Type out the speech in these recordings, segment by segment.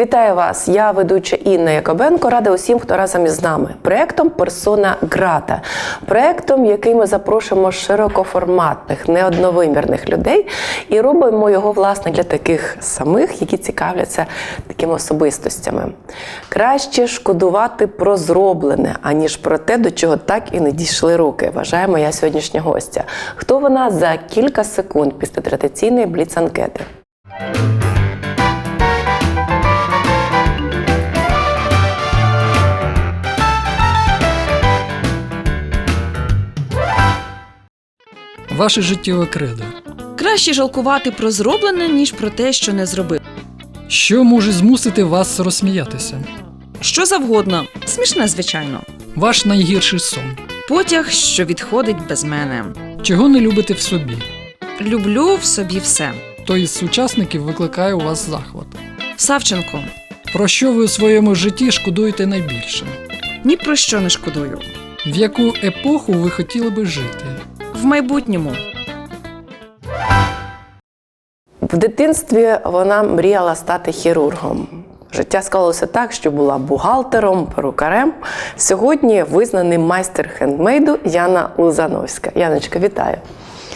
Вітаю вас! Я ведуча Інна Якобенко. Рада усім, хто разом із нами. Проектом Персона Грата. Проектом, який ми запрошуємо широкоформатних, неодновимірних людей і робимо його власне для таких самих, які цікавляться такими особистостями. Краще шкодувати про зроблене, аніж про те, до чого так і не дійшли руки. Вважає моя сьогоднішня гостя. Хто вона за кілька секунд після традиційної бліц-анкети? Ваше життєве кредо. Краще жалкувати про зроблене, ніж про те, що не зробив. Що може змусити вас розсміятися? Що завгодно, смішне, звичайно. Ваш найгірший сон. Потяг, що відходить без мене. Чого не любите в собі? Люблю в собі все. Хто із сучасників викликає у вас захват? Савченко, Про що ви у своєму житті шкодуєте найбільше? ні про що не шкодую. В яку епоху ви хотіли би жити? В майбутньому В дитинстві вона мріяла стати хірургом. Життя склалося так, що була бухгалтером, перукарем. Сьогодні визнаний майстер хендмейду Яна Лузановська. Яночка, вітаю.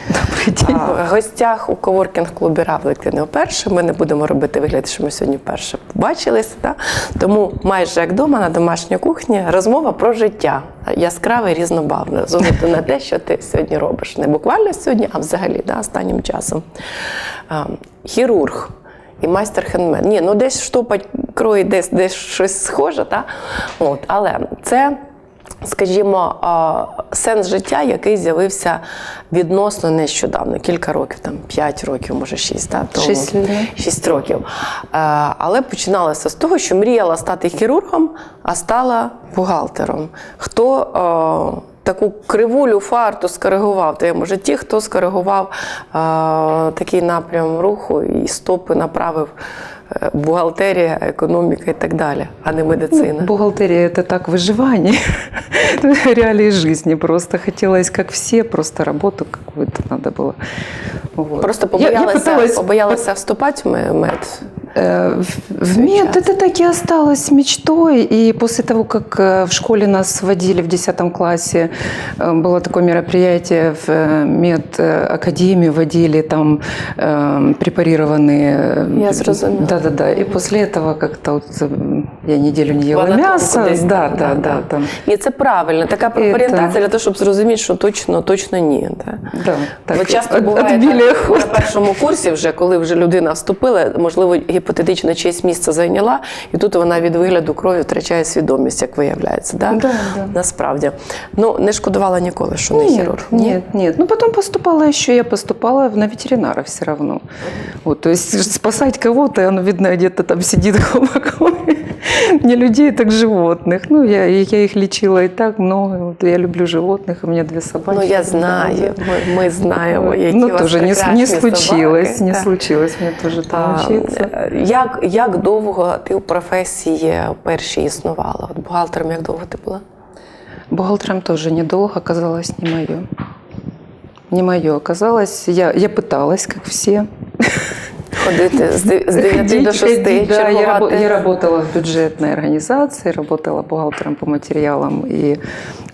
Добрий А, В гостях у коворкінг-клубі Равлик не вперше. Ми не будемо робити вигляд, що ми сьогодні вперше побачились. Да? Тому майже як вдома на домашній кухні розмова про життя. Яскраве і різнобавне. З на те, що ти сьогодні робиш. Не буквально сьогодні, а взагалі да, останнім часом. А, хірург. І майстер хендмен. Ні, ну десь штопать крої, десь десь щось схоже, та? От, але це скажімо, сенс життя, який з'явився відносно нещодавно, кілька років, там 5 років, може 6, та, тому, Шість, 6 років. Але починалося з того, що мріяла стати хірургом, а стала бухгалтером. Хто таку кривулю фарту скоригував в твоєму житті, хто скоригував е, такий напрям руху і стопи направив бухгалтерія, економіка і так далі, а не медицина. Бухгалтерия это так выживание. Реалии жизни. Просто хотелось, как все, просто работу какую-то надо было. Вот. Просто Я- я побоялася, пыталась, побоялася вступати в ме- мед. э, в- в мед Сейчас. это так и осталось мечтой. И после того, как э, в школе нас водили в 10 классе, э, было такое мероприятие в э, медакадемию, водили там э, препарированные... э, Я зрозумела. Да-да-да. И после этого как-то вот э, я неделю не ела Анатоміку мясо. десь там, Да, да, да, да. да. Там. Ні, це правильно. Така І орієнтація так. для того, щоб зрозуміти, що точно, точно ні. Да. Да, так, Ви часто от- буває отбили так, охоту. на першому курсі, вже коли вже людина вступила, можливо, гіпотетично чиєсь місце зайняла, і тут вона від вигляду крові втрачає свідомість, як виявляється. Да? Да, да. Насправді. Ну, не шкодувала ніколи, що не хірург. Нет, нет. Ну, потом поступала еще, я поступала на ветеринара все равно. Вот, то есть спасать кого-то, оно видно, где-то там сидит глубоко. Не людей, так животных. Ну, я, я их лечила и так много. Вот, я люблю животных, у меня две собаки. Ну, я знаю, ми знаємо, які ну, тоже не, не случилось, собаки. не Так. случилось мне тоже там А, учиться. Як, як довго ти у професії першій існувала? От бухгалтером як довго ти була? Бухгалтером тоже недолго оказалось не мое. Не мое оказалось. Я, я пыталась, как все Ходити з де- з 9 до Ходить, 6, ходить, да, я, рабо- чергувати? я работала в бюджетной организации, работала бухгалтером по материалам и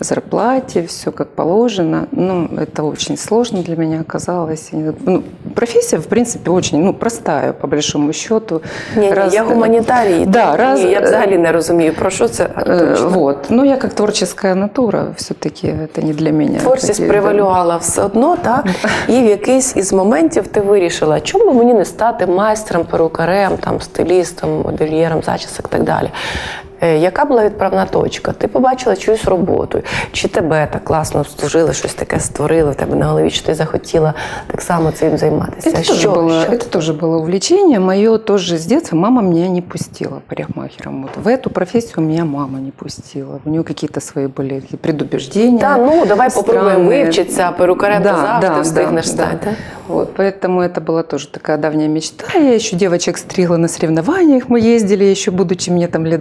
зарплате, все как положено. Ну, это очень сложно для меня оказалось. И, Ну, профессия, в принципе, очень ну, простая, по большому счету. Ні, ні, Раз- я гуманітарій. Да, Ні, раз- я взагалі не розумію, про що це Э, точно. Вот. Ну, я как творческая натура, все-таки это не для меня. Творчість Такие, да. превалювала все одно, так? І в якийсь із моментів ти вирішила, чому б мені не стати майстром, перукарем, там, стилістом, модельєром, зачісок і так далі. Е, Яка була відправна точка? Ти побачила чиюсь роботу, чи тебе так класно обслужили, щось таке створили в тебе на голові, чи ти захотіла так само цим займатися? Это тоже, що, было, що? это тоже было увлечение. Мое тоже с детства. Мама меня не пустила парикмахером. Вот. В эту профессию меня мама не пустила. У нее какие-то свои были предубеждения. Та ну давай попробуємо странные. вивчитися, а перукарем Да, ти завжди да, встигнеш да, стати. да. Вот, поэтому это была тоже такая давняя мечта. Я еще девочек стригла на соревнованиях. Мы ездили, еще будучи мне там лет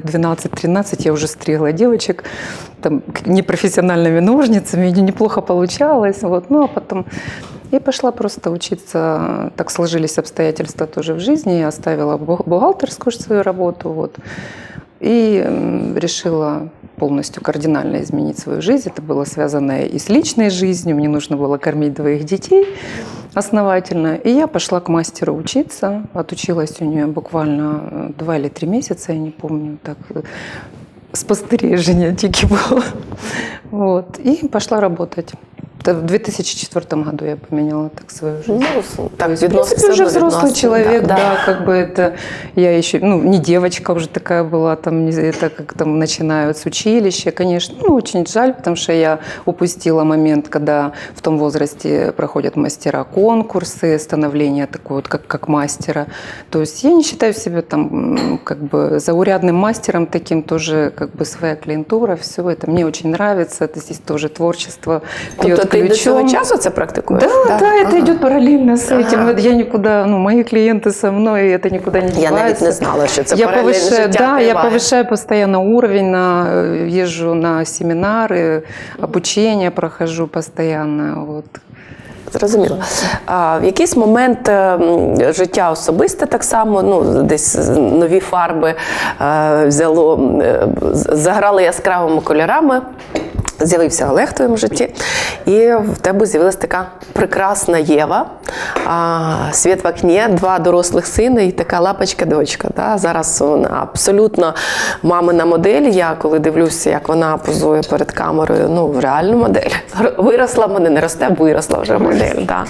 12-13, я уже стригла девочек там, непрофессиональными ножницами. Неплохо получалось. Вот. Ну, а потом И пошла просто учиться. Так сложились обстоятельства тоже в жизни. Я оставила бухгалтерскую свою работу. Вот. И решила полностью кардинально изменить свою жизнь. Это было связано и с личной жизнью. Мне нужно было кормить двоих детей основательно. И я пошла к мастеру учиться. Отучилась у нее буквально э, два или три месяца, я не помню. Так, э, спостережения тільки было. Вот. И пошла работать. Это в 2004 году я поменяла так свою жизнь. Ну, так, есть, в принципе, уже взрослый человек, да, да. как бы это я еще, ну, не девочка уже такая была, там, не- это как там начинают с училища, конечно, ну, очень жаль, потому что я упустила момент, когда в том возрасте проходят мастера конкурсы, становление такое вот, как, как мастера. То есть я не считаю себя там, как бы, заурядным мастером таким, тоже, как бы, своя клиентура, все это мне очень нравится, это здесь тоже творчество Тобто пьет ти до цього ключом. часу це практикуєш? Да, да, это Ага. идет параллельно с этим. Ага. Вот Я никуда, ну, мои клиенты со мной, это никуда не Я девается. навіть не знала, що це я паралельне повышаю, життя да, я триває. повышаю постоянно уровень, на, э, езжу на семинары, обучение прохожу постоянно. Вот. Зрозуміло. А, в якийсь момент е, м, життя особисте так само, ну, десь нові фарби е, взяло, е, з- заграли яскравими кольорами. З'явився Олег в твоєму житті, і в тебе з'явилася така прекрасна Єва, а, світ в окні, два дорослих сини і така лапочка-дочка. Да? Зараз вона абсолютно мамина модель. Я коли дивлюся, як вона позує перед камерою, ну реальну модель. Виросла в мене, не росте, виросла вже модель. Да?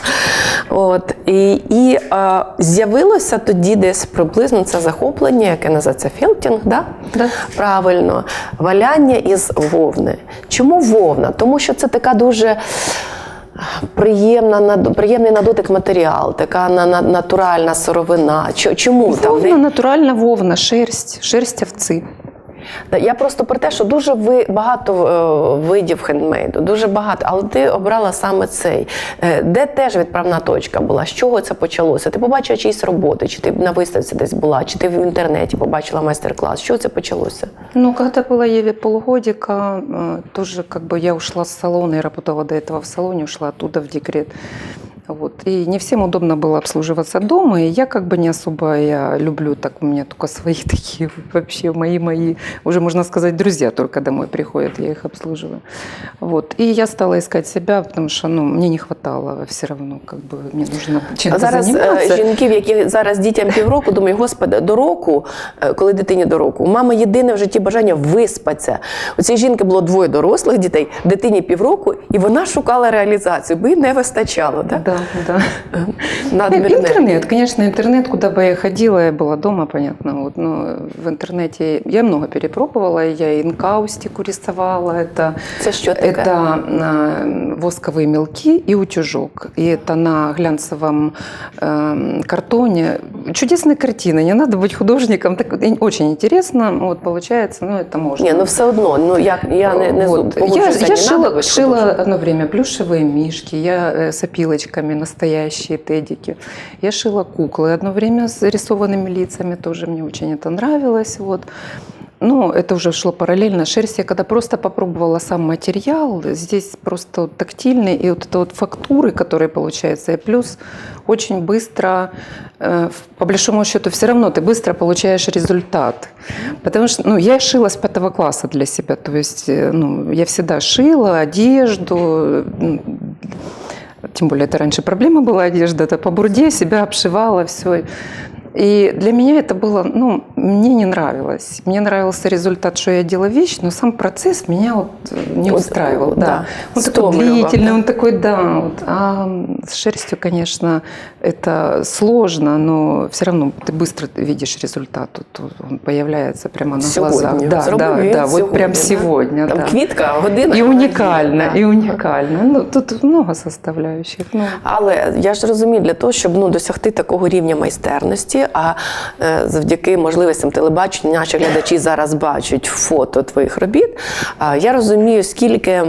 От. І, і е, з'явилося тоді десь приблизно це захоплення, яке називається фелтінг, да? Да. правильно, валяння із вовни. Чому вовна? Тому що це така дуже. Приємна приємний на дотик матеріал, така на, на, натуральна сировина. Чому Чому там Вовна, натуральна вовна, шерсть, шерсть овцы. Та Я просто про те, що дуже ви багато е, видів хендмейду, дуже багато, але ти обрала саме цей. Е, Де теж відправна точка була? З чого це почалося? Ти побачила чиїсь роботи, чи ти на виставці десь була, чи ти в інтернеті побачила майстер-клас? З чого це почалося? Ну, когда была Еве полгодика, э, тоже как бы я ушла с салона, я работала до этого в салоне, ушла оттуда в декрет. Вот. И не всем удобно было обслуживаться дома, и я как бы не особо, я люблю так, у меня только свои такие вообще мои-мои, уже можно сказать, друзья только домой приходят, я их обслуживаю. Вот. И я стала искать себя, потому что ну, мне не хватало все равно, как бы мне нужно чем-то Зараз е, заниматься. жінків, які зараз дітям півроку, думаю, господи, до року, е, коли дитині до року, у мами єдине в житті бажання виспатися. У цій жінки було двоє дорослих дітей, дитині півроку, і вона шукала реалізацію, бо їй не вистачало. Да? Да, Да. Надмірне. Интернет, конечно, интернет, куда бы я ходила, я была дома, понятно. Вот, но в интернете я много перепробовала, я и инкаустику рисовала, это, таке? это а, восковые мелки и утюжок. И это на глянцевом эм, картоне. Чудесная картина, не надо быть художником, так, очень интересно, вот получается, ну это можно. Ні, ну все одно, ну як я не, не Вот. Я, я не шила, надо шила одно время плюшевые мишки, я э, с опилочками настоящие тедики. Я шила куклы одно время с рисованными лицами, тоже мне очень это нравилось. Вот. Ну, это уже шло параллельно. Шерсть я когда просто попробовала сам материал, здесь просто вот тактильный, и вот это вот фактуры, которые получаются, и плюс очень быстро, э, по большому счету, все равно ты быстро получаешь результат. Потому что ну, я шила с пятого класса для себя, то есть э, ну, я всегда шила одежду, тем более это раньше проблема была одежда, это по бурде себя обшивала, все. И для меня это было, ну, мне не нравилось. Мне нравился результат, что я делала вещь, но сам процесс меня вот э, не Вот, устраивал. да, Да. Он такой стомливал, длительный, да. он такой, да. Вот. А с шерстью, конечно, это сложно, но все равно ты быстро видишь результат. Тут он появляется прямо на глазах. Сьогодні. Да, Зробив да, він да, вот прям да? сегодня. Там да. квітка, година. И вона уникально, є, да. и уникально. Ну, тут много составляющих. Ну, Але я ж розумію, для того, щоб ну, досягти такого рівня майстерності, а е, завдяки можливостям телебачення наші глядачі зараз бачать фото твоїх робіт. Я розумію, скільки.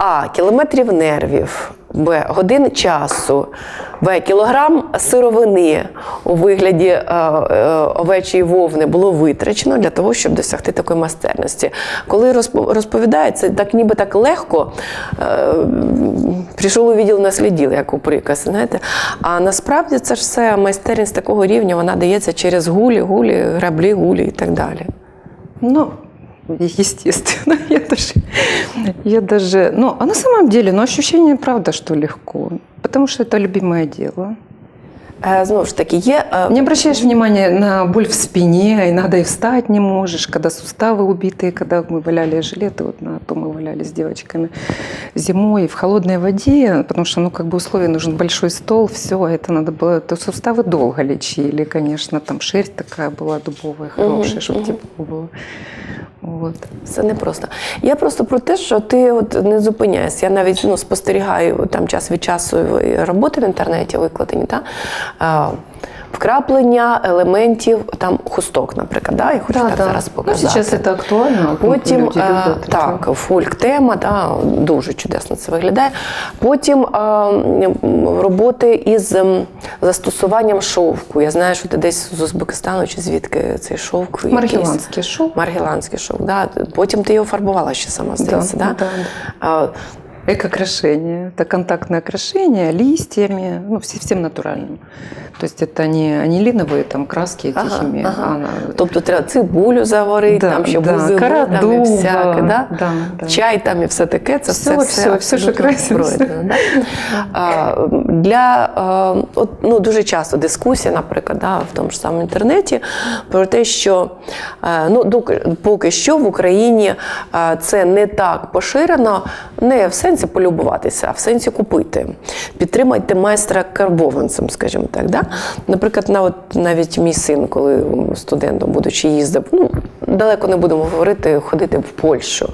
А. Кілометрів нервів. Б. Годин часу. В. Кілограм сировини у вигляді е, е, овечої вовни було витрачено для того, щоб досягти такої майстерності. Коли розпо- розповідають, це так ніби так легко. Е, прийшов у відділ насліділ, як у приказі, знаєте. А насправді це ж все майстерність такого рівня, вона дається через гулі, гулі, граблі, гулі і так далі. Ну, естественно, я даже, я даже, ну, а на самом деле, ну, ощущение, правда, что легко, потому что это любимое дело. Е, Знову ж таки, є е, Не обращаешь внимания на боль в спине, иногда и встать не можешь, когда суставы убитые, когда мы валяли жилеты, вот на то мы валяли с девочками зимой в холодной воде, потому что, ну, как бы условия нужен большой стол, все, это надо было, то суставы долго лечили, конечно, там шерсть такая была дубовая, хорошая, чтобы тепло было. Вот. Це непросто. Я просто про те, що ти от не зупиняєшся. Я навіть ну, спостерігаю там час від часу роботи в інтернеті викладені, та? Е, вкраплення елементів там хусток, наприклад. Да? Я хочу так зараз Ну, показати. сейчас это актуально. Потім люди е, любят так, фольк-тема, да, дуже чудесно це виглядає. Потім е, роботи із застосуванням шовку. Я знаю, що ти десь з Узбекистану чи звідки цей шовк. якийсь. Маргеланский шов. Маргеланський шовк. Да. Потім ти його фарбувала ще сама, здається. Да, да, А, Эко-крашение. Это контактное крашение листьями, ну, все- всем натуральным. То есть это не анилиновые там краски Ага, тихими, ага. а она- Тобто треба цибулю заварити, Да, там ще да, бузину, там і карадуба, всяке, да? да, да. чай там і все таке, це Все, все, все, все, що абсолютно краситься. пройдено, Да? А, для, е, от, ну, дуже часто дискусія, наприклад, да, в тому ж самому інтернеті про те, що е, ну, доки- поки що в Україні е, це не так поширено, не в сенсі полюбуватися, а в сенсі купити. Підтримайте майстра карбованцем, скажімо так. Да? Наприклад, на, от, навіть мій син, коли студентом, будучи їздив, ну, далеко не будемо говорити, ходити в Польщу.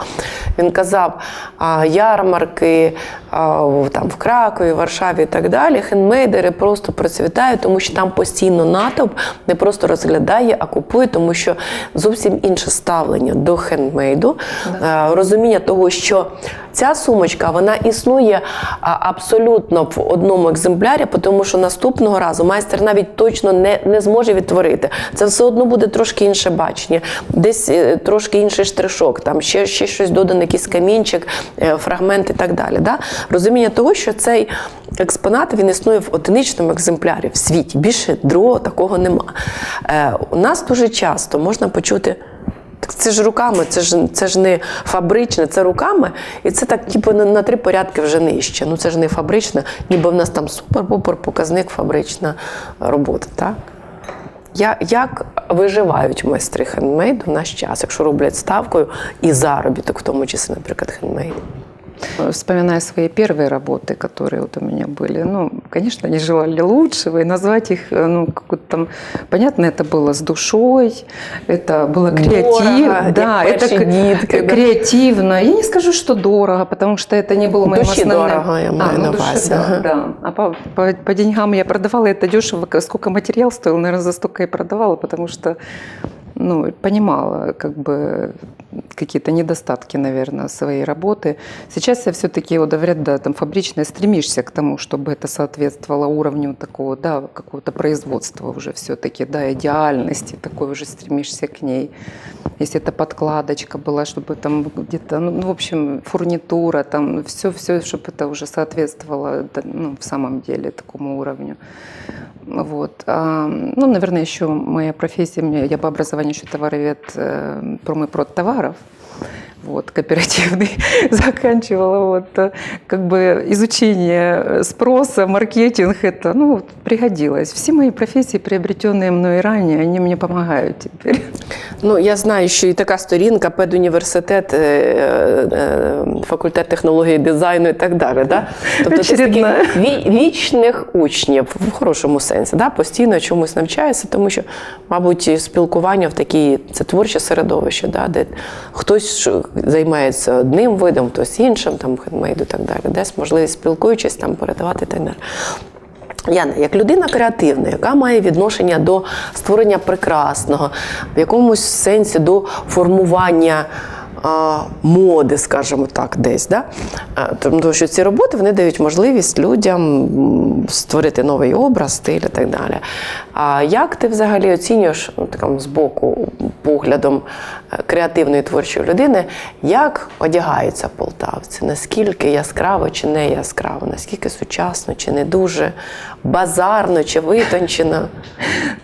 Він казав, а, ярмарки а, там, в Кракові, Варшаві і так далі, хендмейдери просто процвітають, тому що там постійно натовп не просто розглядає, а купує, тому що зовсім інше ставлення до хендмейду, е, розуміння того, що ця сумочка вона існує абсолютно в одному екземплярі, тому що наступного разу майстер навіть точно не, не зможе відтворити. Це все одно буде трошки інше бачення, десь е, трошки інший штришок, там ще, ще щось додано, якийсь камінчик, е, фрагмент і так далі. Да? Розуміння того, що цей експонат він існує в одиничному екземплярі в світі. Більше другого такого нема. Е, у нас дуже часто можна почути. Так це ж руками, це ж це ж не фабричне, це руками, і це так, типу, на, три порядки вже нижче. Ну це ж не фабричне, ніби в нас там супер-пупер показник фабрична робота. Так? Я, як виживають майстри хендмейду в наш час, якщо роблять ставкою і заробіток, в тому числі, наприклад, хендмейд? Вспоминая свои первые работы, которые вот у меня были, ну, конечно, они желали лучшего, и назвать их, э, ну, какой-то там, понятно, это было с душой, это было креативно, Дорого, да, як это перші к- дітки, да. креативно. Я не скажу, что дорого, потому что это не было моим Душі основным. дорого, я маю а, на ну, души, увазі, да, ага. да. А по, по, по деньгам я продавала это дешево, к- сколько материал стоил, наверное, за столько и продавала, потому что ну, понимала как бы какие-то недостатки, наверное, своей работы. Сейчас я все-таки, вот говорят, да, там фабричное, стремишься к тому, чтобы это соответствовало уровню такого, да, какого-то производства уже все-таки, да, идеальности, такой уже стремишься к ней. Если это подкладочка была, чтобы там где-то, ну, ну, в общем, фурнитура, там все, все, чтобы это уже соответствовало, да, ну, в самом деле такому уровню. Вот. А, ну, наверное, еще моя профессия, мне- я по образованию еще товаровед э, промыпрод товаров. Вот, кооперативный заканчивала. Вот, э, как бы изучение спроса, маркетинг, это ну, вот, пригодилось. Все мои профессии, приобретенные мной ранее, они мне помогают теперь. Ну, я знаю, що і така сторінка, педуніверситет, е, е, факультет технології дизайну і так далі. Да? Тобто ти з таких вічних учнів в хорошому сенсі, да? постійно чомусь навчаєшся, тому що, мабуть, спілкування в такій це творче середовище, да? де хтось займається одним видом, хтось іншим, там хендмейду і так далі, десь можливість спілкуючись, там передавати і так далі. Яна, як людина креативна, яка має відношення до створення прекрасного, в якомусь сенсі до формування моди, скажімо так, десь. Да? Тому що ці роботи вони дають можливість людям створити новий образ, стиль і так далі. А як ти взагалі оцінюєш ну, з боку, поглядом креативної творчої людини, як одягаються полтавці? Наскільки яскраво чи не яскраво? Наскільки сучасно чи не дуже? Базарно чи витончено?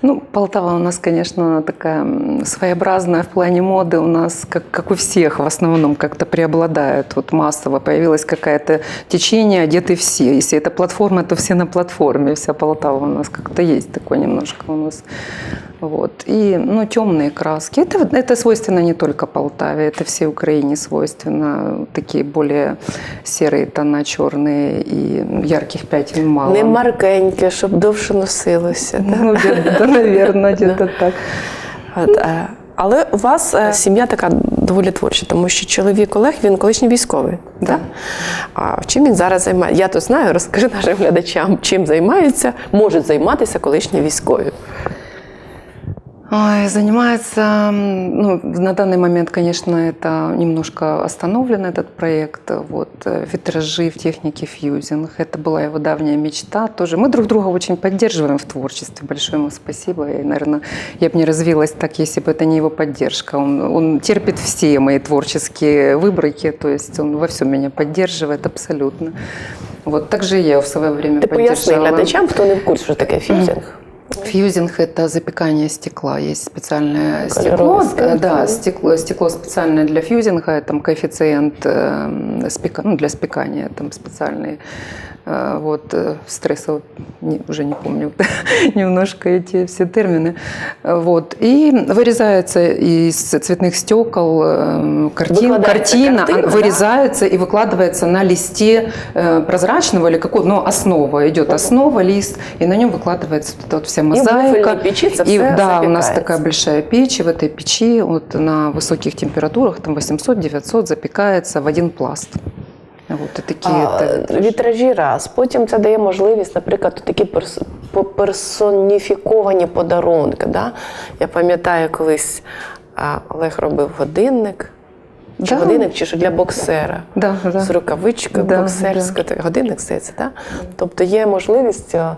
Ну, Полтава у нас, конечно, такая м, своеобразная в плане моды. У нас, как, как у всех, в основном как-то преобладает. Вот массово появилось какое-то течение, одеты все. Если это платформа, то все на платформе. Вся Полтава у нас как-то есть такое немножко у нас. Вот. И, ну, темные краски. Это, это свойственно не только Полтаве, это всей Украине свойственно. Такие более серые тона, черные и ярких пятен мало. Не маркеньке, щоб довше носилося. да? Ну, где-то, наверное, где-то так. От, е, але у вас е, сім'я така доволі творча, тому що чоловік Олег він колишній військовий. Да. А чим він зараз займається? Я то знаю, розкажи нашим глядачам, чим займаються, можуть займатися колишні військові. Ой, занимается, ну, на данный момент, конечно, это немножко остановлен этот проект. Вот, э, витражи в технике фьюзинг. Это была его давняя мечта тоже. Мы друг друга очень поддерживаем в творчестве. Большое ему спасибо. И, наверное, я бы не развилась так, если бы это не его поддержка. Он, он терпит все мои творческие выборки, то есть он во всем меня поддерживает абсолютно. Вот, так же я в свое время Ти поясни поддержала. глядачам, хто не в курсі, що таке фьюзинг. Фьюзинг – это запекание стекла. Есть специальное стекло, Колеровое, да, да. стекло, стекло специальное для фьюзинга, там коэффициент э, спека- ну, для спекания, там специальный. Э, Вот, э, стрессово, не- уже не помню немножко эти все термины. Вот, и вырезается из цветных стекол э, картин, картина, картина, да? вырезается и выкладывается на листе э, прозрачного или какого, но основа, идет основа, лист, и на нем выкладывается вот эта вот вся мозаика. вафельной печи это И, всё да, у нас запекается. такая большая печь, и в этой печи вот на высоких температурах, там 800-900, запекается в один пласт. Вот и такие А, это- Вітражі раз. Потім це дає можливість, наприклад, такі перс- по- персоніфіковані подарунки. Да? Я пам'ятаю, колись а, Олег робив годинник. Чи Да. годинник, чи що для боксера. Да, да. З рукавичкою Да, боксерською. Так, Годинник здається, так? Тобто є можливість а, а,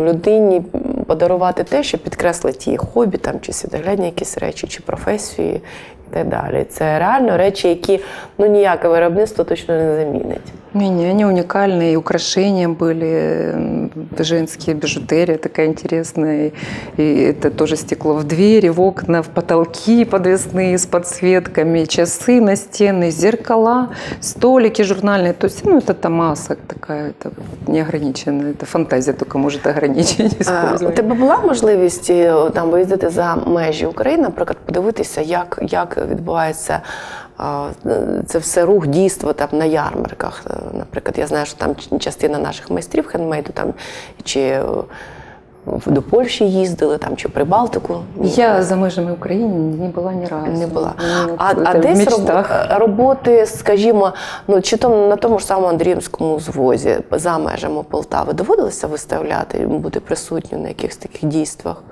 людині подарувати те, що підкреслить її хобі, там, чи світоглядні якісь речі, чи професії так далі. Це реально речі, які ну, ніяке виробництво точно не замінить. Не-не, они уникальные, и украшения были, м, женские, бижутерия такая интересная, и, и это тоже стекло в двери, в окна, в потолки подвесные с подсветками, часы на стены, зеркала, столики журнальные, то есть, ну, это там масса такая, это неограниченная, это фантазия только может ограничить А, У использование. тебе була можливість е, там виїздити за межі України, наприклад, подивитися, як, як відбувається а, це все рух, дійство там на ярмарках. Е, Наприклад, я знаю, що там ч- частина наших майстрів хендмейду там чи е, в- до Польщі їздили, там чи в Прибалтику. Я за межами Украины не была ни разу. Не була. Ну, А, это а в десь роб- мечтах. роботи, скажімо, ну чи то на тому ж самому Андріївському звозі за межами Полтави доводилося виставляти, бути присутнім на якихось таких дійствах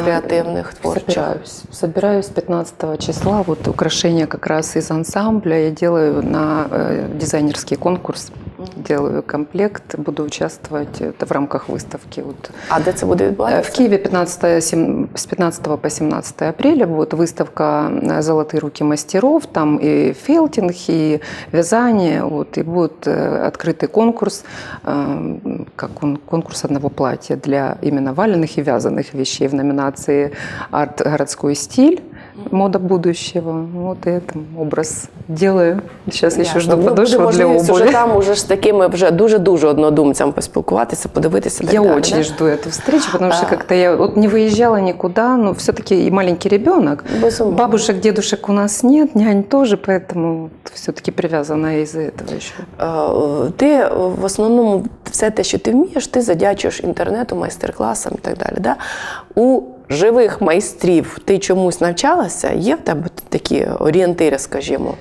Креативних, творчих? Собираюсь. Собираюсь 15 числа. Вот украшения как раз из ансамбля. Я делаю на э, дизайнерский конкурс. Делаю комплект. Буду участвовать это в рамках выставки. Вот. А де це буде Э, відбуватися? В Киеве 15, сем- с 15 по 17 апреля будет выставка э, «Золотые руки мастеров». Там и фелтинг, и вязание. Вот, и будет открытый конкурс, как он, конкурс одного платья для именно валенных и вязаных вещей в номинации «Арт городской стиль». Мода будущего. Вот и это образ делаю. Сейчас еще Ясно. жду Ну, подошву буде для можливість обуви. Вже там уже ж з такими вже дуже-дуже однодумцями поспілкуватися, подивитися. так Я далі, очень да? жду эту встречу, потому что А. как-то я вот не выезжала никуда, но все-таки и маленький ребенок. Безумовно. Бабушек, дедушек у нас нет, нянь тоже, поэтому все-таки привязана из-за этого еще. Е, Ти е, в основному все те, що ти вмієш, ти задячуєш інтернету, майстер-класам і так далі. Да? У живих майстрів ти чомусь навчалася? Є в тебе такі орієнтири, скажімо,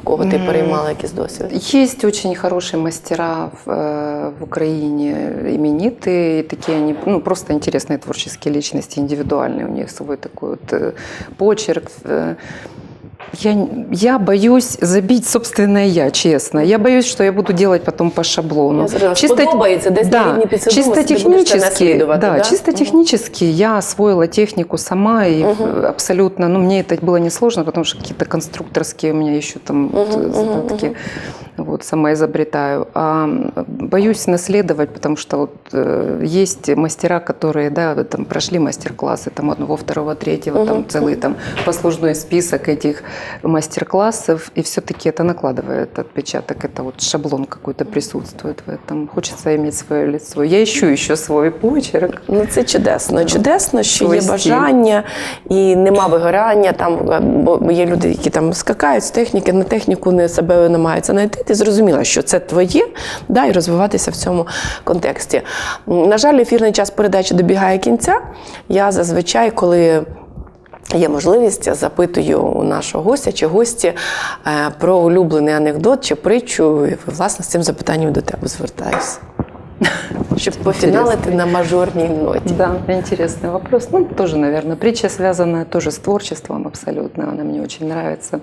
в кого ти М. переймала якийсь досвід? Есть очень хорошие мастера в, э, в Украине, именитые, такие они, ну, просто интересные творческие личности, индивидуальные, у них свой такой вот э, почерк. э. Я, я боюсь забить собственное я, честно. Я боюсь, что я буду делать потом по шаблону. Я зрозуміла, сподобається, десь на да, рівні підсвідомості чисто ти будеш це технически, наслідувати, да, да? чисто Мгм. технически я освоила технику сама и Мгм. э, абсолютно, ну мне это было несложно, потому что какие-то конструкторские у меня еще там вот, Мгм, э, мгм, задатки, вот сама изобретаю. А м, боюсь наследовать, потому что вот э, есть мастера, которые, да, вот там прошли мастер-классы, там одного, второго, третьего, там Мгм, целый там послужной список этих мастер-классов, и все-таки это накладывает отпечаток, это вот шаблон какой-то присутствует в этом. Хочется иметь свое лицо. Я ищу еще свой почерк. Ну це чудесно. Чудесно, що Свій є стиль. бажання і нема вигорання. Там е, бо є люди, які там скакають з техніки на техніку, не себе намагаються знайти. Ти зрозуміла, що це твоє, да, і розвиватися в цьому контексті. На жаль, ефірний час передачі добігає кінця. Я зазвичай, коли Є можливість, запитую у нашого гостя чи гості е, про улюблений анекдот чи притчу. І, власне, з цим запитанням до тебе звертаюся. Щоб пофіналити на мажорній ноті. Да, интересный вопрос. Ну, тоже, наверное, притча, связанная тоже с творчеством абсолютно. Она мне очень нравится.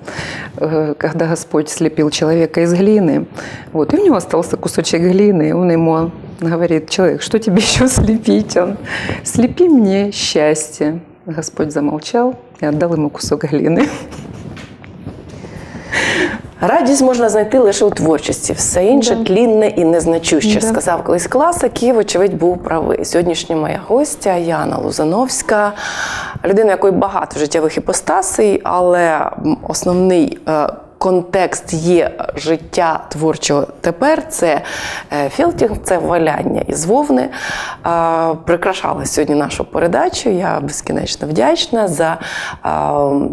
Э, Когда Господь слепил человека из глины, вот, и у него остался кусочек глины, и он ему говорит, человек, что тебе еще слепить? Он, слепи мне счастье. Господь замолчал и отдал ему кусок глины. Радість можна знайти лише у творчості, все інше Да. тлінне і незначуще, Да. сказав колись класик, і, вочевидь, був правий. Сьогоднішня моя гостя Яна Лузановська, людина, якої багато життєвих іпостасей, але основний. Контекст є життя творчого тепер. Це е, філтінг, це валяння із вовни. Прикрашала сьогодні нашу передачу. Я безкінечно вдячна за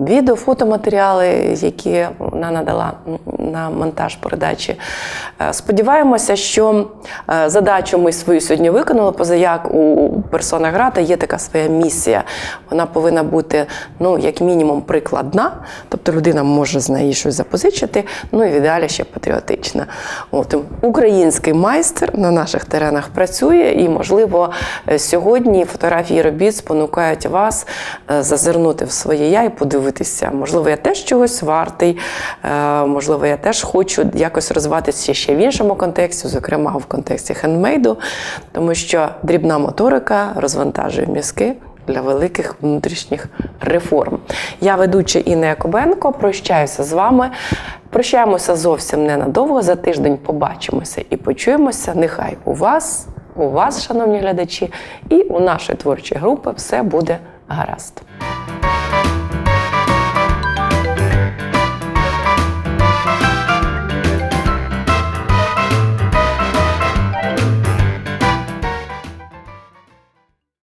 відео, фотоматеріали, які вона надала на монтаж передачі. Е, Сподіваємося, що е, задачу ми свою сьогодні виконали. Поза як у персона Грата є така своя місія. Вона повинна бути, ну, як мінімум, прикладна, тобто людина може з неї щось запозичити, ну і в ідеалі ще патріотична. От, український майстер на наших теренах працює, і, можливо, е, сьогодні фотографії робіт спонукають вас е, зазирнути в своє я і подивитися. Можливо, я теж чогось вартий, е, можливо, я теж хочу якось розвиватися ще в іншому контексті, зокрема в контексті хендмейду, тому що дрібна моторика розвантажує мізки для великих внутрішніх реформ. Я ведуча Інна Якобенко. Прощаюся з вами. Прощаємося зовсім ненадовго. За тиждень побачимося і почуємося. Нехай у вас, у вас, шановні глядачі, і у нашої творчої групи все буде гаразд.